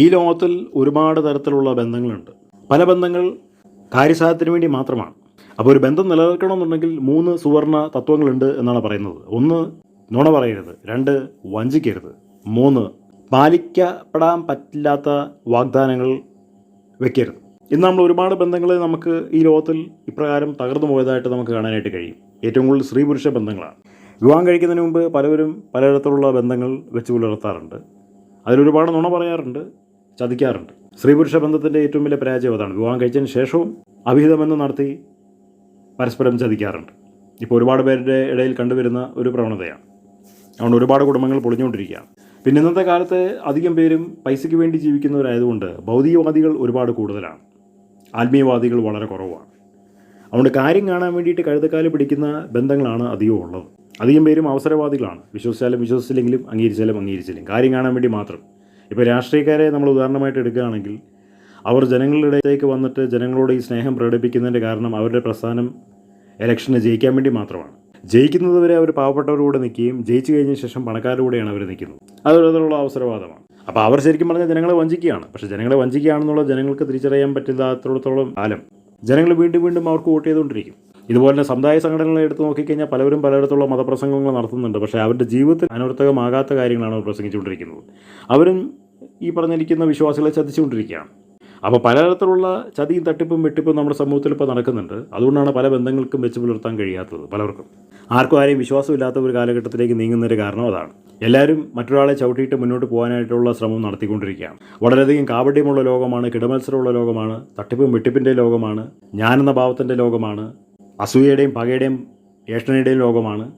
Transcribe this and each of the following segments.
ഈ ലോകത്തിൽ ഒരുപാട് തരത്തിലുള്ള ബന്ധങ്ങളുണ്ട്. പല ബന്ധങ്ങൾ കാര്യസാധ്യത്തിന് വേണ്ടി മാത്രമാണ്. അപ്പോൾ ഒരു ബന്ധം നിലനിൽക്കണമെന്നുണ്ടെങ്കിൽ മൂന്ന് സുവർണ തത്വങ്ങളുണ്ട് എന്നാണ് പറയുന്നത്. ഒന്ന് നുണ പറയരുത്. രണ്ട് വഞ്ചിക്കരുത്. മൂന്ന് പാലിക്കപ്പെടാൻ പറ്റില്ലാത്ത വാഗ്ദാനങ്ങൾ വെക്കരുത്. ഇന്ന് നമ്മൾ ഒരുപാട് ബന്ധങ്ങൾ നമുക്ക് ഈ ലോകത്തിൽ ഇപ്രകാരം തകർന്നു പോയതായിട്ട് നമുക്ക് കാണാനായിട്ട് കഴിയും. ഏറ്റവും കൂടുതൽ സ്ത്രീ പുരുഷ ബന്ധങ്ങളാണ്. വിവാഹം കഴിക്കുന്നതിന് മുമ്പ് പലവരും പലതരത്തിലുള്ള ബന്ധങ്ങൾ വെച്ച് പുലർത്താറുണ്ട്. അതിലൊരുപാട് നുണ പറയാറുണ്ട്. ചതിക്കാറുണ്ട്. സ്ത്രീ പുരുഷ ബന്ധത്തിന്റെ ഏറ്റവും വലിയ പരാജയം അതാണ്. വിവാഹം കഴിച്ചതിന് ശേഷവും അഭിഹിതമെന്ന് നടത്തി പരസ്പരം ചതിക്കാറുണ്ട്. ഇപ്പോൾ ഒരുപാട് പേരുടെ ഇടയിൽ കണ്ടുവരുന്ന ഒരു പ്രവണതയാണ്. അതുകൊണ്ട് ഒരുപാട് കുടുംബങ്ങൾ പൊളിഞ്ഞുകൊണ്ടിരിക്കുകയാണ്. പിന്നെ ഇന്നത്തെ കാലത്ത് അധികം പേരും പൈസയ്ക്ക് വേണ്ടി ജീവിക്കുന്നവരായതുകൊണ്ട് ഭൗതികവാദികൾ ഒരുപാട് കൂടുതലാണ്. ആത്മീയവാദികൾ വളരെ കുറവാണ്. അതുകൊണ്ട് കാര്യം കാണാൻ വേണ്ടിയിട്ട് കഴുതക്കാൽ പിടിക്കുന്ന ബന്ധങ്ങളാണ് അധികം ഉള്ളത്. അധികം പേരും അവസരവാദികളാണ്. വിശ്വസിച്ചാലും വിശ്വസിച്ചില്ലെങ്കിലും അംഗീകരിച്ചാലും അംഗീകരിച്ചില്ലെങ്കിലും. കാര്യം കാണാൻ വേണ്ടി മാത്രം. ഇപ്പോൾ രാഷ്ട്രീയക്കാരെ നമ്മൾ ഉദാഹരണമായിട്ട് എടുക്കുകയാണെങ്കിൽ അവർ ജനങ്ങളുടെ ഇടയിലേക്ക് വന്നിട്ട് ജനങ്ങളോട് ഈ സ്നേഹം പ്രകടിപ്പിക്കുന്നതിന്റെ കാരണം അവരുടെ പ്രസ്ഥാനം ഇലക്ഷന് ജയിക്കാൻ വേണ്ടി മാത്രമാണ്. ജയിക്കുന്നത് വരെ അവർ പാവപ്പെട്ടവരുടെ കൂടെ നിൽക്കുകയും ജയിച്ചു കഴിഞ്ഞ ശേഷം പണക്കാരുടെ കൂടെയാണ് അവർ നിൽക്കുന്നത്. അതൊരുതരമുള്ള അവസരവാദമാണ്. അപ്പോൾ അവർ ശരിക്കും പറഞ്ഞാൽ ജനങ്ങളെ വഞ്ചിക്കുകയാണ്. പക്ഷേ ജനങ്ങളെ വഞ്ചിക്കുകയാണെന്നുള്ള ജനങ്ങൾക്ക് തിരിച്ചറിയാൻ പറ്റില്ലാത്തടത്തോളം കാലം ജനങ്ങൾ വീണ്ടും വീണ്ടും അവർക്ക് വോട്ട് ചെയ്തുകൊണ്ടിരിക്കും. ഇതുപോലെ തന്നെ സമുദായ സംഘടനകളെ എടുത്ത് നോക്കിക്കഴിഞ്ഞാൽ പലവരും പലയിടത്തുള്ള മതപ്രസംഗങ്ങൾ നടത്തുന്നുണ്ട്. പക്ഷേ അവരുടെ ജീവിതത്തിൽ അനർത്ഥകമാകാത്ത കാര്യങ്ങളാണ് അവർ പ്രസംഗിച്ചുകൊണ്ടിരിക്കുന്നത്. അവരും ഈ പറഞ്ഞിരിക്കുന്ന വിശ്വാസികളെ ചതിച്ചുകൊണ്ടിരിക്കുകയാണ്. അപ്പോൾ പലതരത്തിലുള്ള ചതിയും തട്ടിപ്പും വെട്ടിപ്പും നമ്മുടെ സമൂഹത്തിൽ ഇപ്പോൾ നടക്കുന്നുണ്ട്. അതുകൊണ്ടാണ് പല ബന്ധങ്ങൾക്കും വെച്ച് പുലർത്താൻ കഴിയാത്തത് പലർക്കും. ആർക്കും ആരെയും വിശ്വാസമില്ലാത്ത ഒരു കാലഘട്ടത്തിലേക്ക് നീങ്ങുന്നൊരു കാരണം അതാണ്. എല്ലാവരും മറ്റൊരാളെ ചവിട്ടിയിട്ട് മുന്നോട്ട് പോകാനായിട്ടുള്ള ശ്രമം നടത്തിക്കൊണ്ടിരിക്കുകയാണ്. വളരെയധികം കാവഡ്യമുള്ള ലോകമാണ് കിടമത്സരമുള്ള ലോകമാണ് തട്ടിപ്പും വെട്ടിപ്പിന്റെ ലോകമാണ് ഞാനെന്ന ഭാവത്തിന്റെ ലോകമാണ് അസൂയയുടെയും പകയുടെയും ഏഷണയുടെയും ലോകമാണ്.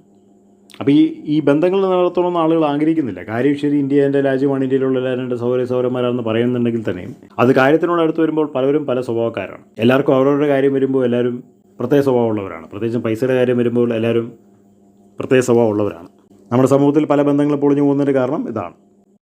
അപ്പോൾ ഈ ഈ ബന്ധങ്ങൾ നടത്തണമെന്ന് ആളുകൾ ആഗ്രഹിക്കുന്നില്ല. കാര്യം ശരി ഇന്ത്യ എന്റെ രാജ്യമാണ് ഇന്ത്യയിലുള്ള എല്ലാവരും എന്റെ സൗകര്യ സൗരന്മാരാണെന്ന് പറയുന്നുണ്ടെങ്കിൽ തന്നെയും അത് കാര്യത്തിനോട് അടുത്ത് വരുമ്പോൾ പലരും പല സ്വഭാവക്കാരാണ്. എല്ലാവർക്കും അവരവരുടെ കാര്യം വരുമ്പോൾ എല്ലാവരും പ്രത്യേക സ്വഭാവമുള്ളവരാണ്. പ്രത്യേകിച്ചും പൈസയുടെ കാര്യം വരുമ്പോൾ എല്ലാവരും പ്രത്യേക സ്വഭാവമുള്ളവരാണ്. നമ്മുടെ സമൂഹത്തിൽ പല ബന്ധങ്ങളും പൊളിഞ്ഞു പോകുന്നതിന്റെ കാരണം ഇതാണ്.